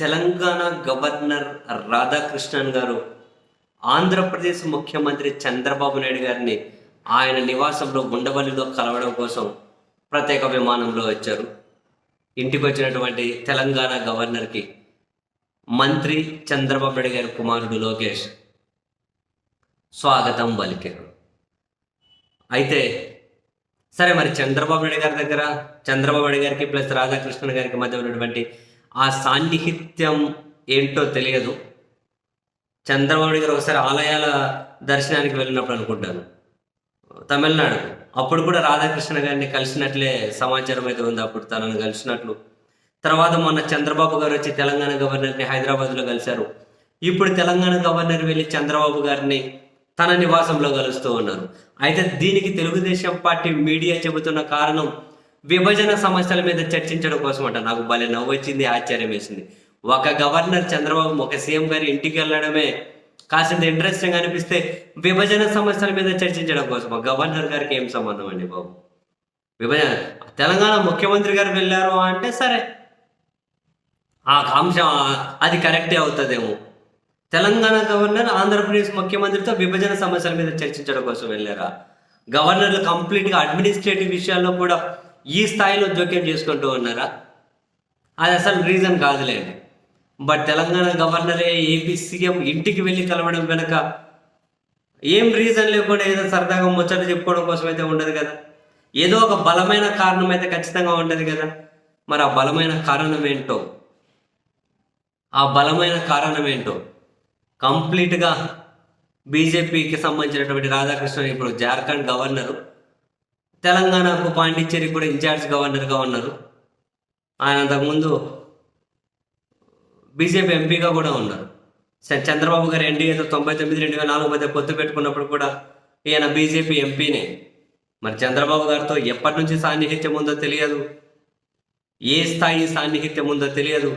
Telangana governor Radhakrishnan గారు ఆంధ్రప్రదేశ్ ముఖ్యమంత్రి చంద్రబాబు నాయుడు గారిని ఆయన నివాసంలో గుండవల్లిలో కలవడం కోసం ప్రత్యేక విమానంలో వచ్చారు. ఇంటికి వచ్చినటువంటి తెలంగాణ గవర్నర్కి మంత్రి చంద్రబాబు నాయుడు గారి కుమారుడు లోకేష్ స్వాగతం పలికారు. అయితే సరే మరి చంద్రబాబు నాయుడు గారి దగ్గర చంద్రబాబు నాయుడు గారికి ప్లస్ రాధాకృష్ణ గారికి మధ్య ఉన్నటువంటి ఆ సాన్నిహిత్యం ఏంటో తెలియదు. చంద్రబాబు గారు ఒకసారి ఆలయాల దర్శనానికి వెళ్ళినప్పుడు అనుకుంటాను. తమిళనాడు అప్పుడు కూడా రాధాకృష్ణ గారిని కలిసినట్లే సమాచారం అయితే ఉంది. అప్పుడు తనను కలిసినట్లు. తర్వాత మొన్న చంద్రబాబు గారు వచ్చి తెలంగాణ గవర్నర్ని హైదరాబాద్లో కలిశారు. ఇప్పుడు తెలంగాణ గవర్నర్ వెళ్ళి చంద్రబాబు గారిని తన నివాసంలో కలుస్తూ ఉన్నారు. అయితే దీనికి తెలుగుదేశం పార్టీ మీడియా చెబుతున్న కారణం విభజన సమస్యల మీద చర్చించడం కోసం అంట నాకు భలే నవ్వు వచ్చింది ఆశ్చర్యం వేసింది ఒక గవర్నర్ చంద్రబాబు ఒక సీఎం గారి ఇంటికి వెళ్ళడమే కాసింత ఇంట్రెస్టింగ్ అనిపిస్తే విభజన సమస్యల మీద చర్చించడం కోసం గవర్నర్ గారికి ఏం సంబంధం అండి బాబు? విభజన తెలంగాణ ముఖ్యమంత్రి గారు వెళ్ళారు అంటే సరే. ఆ అంశం అది కరెక్టే అవుతుందేమో. తెలంగాణ గవర్నర్ ఆంధ్రప్రదేశ్ ముఖ్యమంత్రితో విభజన సమస్యల మీద చర్చించడం కోసం వెళ్ళారా? గవర్నర్లు కంప్లీట్గా అడ్మినిస్ట్రేటివ్ విషయాల్లో కూడా ఈ స్థాయిలో జోక్యం చేసుకుంటూ ఉన్నారా? అది అసలు రీజన్ కాదులేండి బట్ తెలంగాణ గవర్నరే ఏపీ సీఎం ఇంటికి వెళ్ళి కలవడం వెనక ఏం రీజన్ లేకుండా ఏదో సరదాగా ముచ్చట చెప్పుకోవడం కోసం అయితే ఉండదు కదా. ఏదో ఒక బలమైన కారణం అయితే ఖచ్చితంగా ఉండదు కదా. మరి ఆ బలమైన కారణం ఏంటో? ఆ బలమైన కారణం ఏంటో? కంప్లీట్గా బీజేపీకి సంబంధించినటువంటి రాధాకృష్ణ ఇప్పుడు జార్ఖండ్ గవర్నరు తెలంగాణకు పాండిచ్చేరి కూడా ఇన్ఛార్జ్ గవర్నర్గా ఉన్నారు. ఆయన అంతకుముందు బీజేపీ ఎంపీగా కూడా ఉన్నారు. చంద్రబాబు గారు ఎన్డీఏతో తొంభై తొమ్మిది రెండు వేల నాలుగు మధ్య పొత్తు పెట్టుకున్నప్పుడు కూడా ఈయన బీజేపీ ఎంపీనే. మరి చంద్రబాబు గారితో ఎప్పటి నుంచి సాన్నిహిత్యం ఉందో తెలియదు. ఏ స్థాయి సాన్నిహిత్యం ఉందో తెలియదు.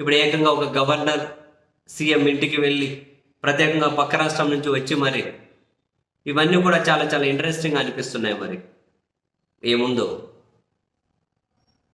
ఇప్పుడు ఏకంగా ఒక గవర్నర్ సీఎం ఇంటికి వెళ్ళి ప్రత్యేకంగా పక్క రాష్ట్రం నుంచి వచ్చి మరి ఇవన్నీ కూడా చాలా చాలా ఇంట్రెస్టింగ్ అనిపిస్తున్నాయి మరి. ఏముందో?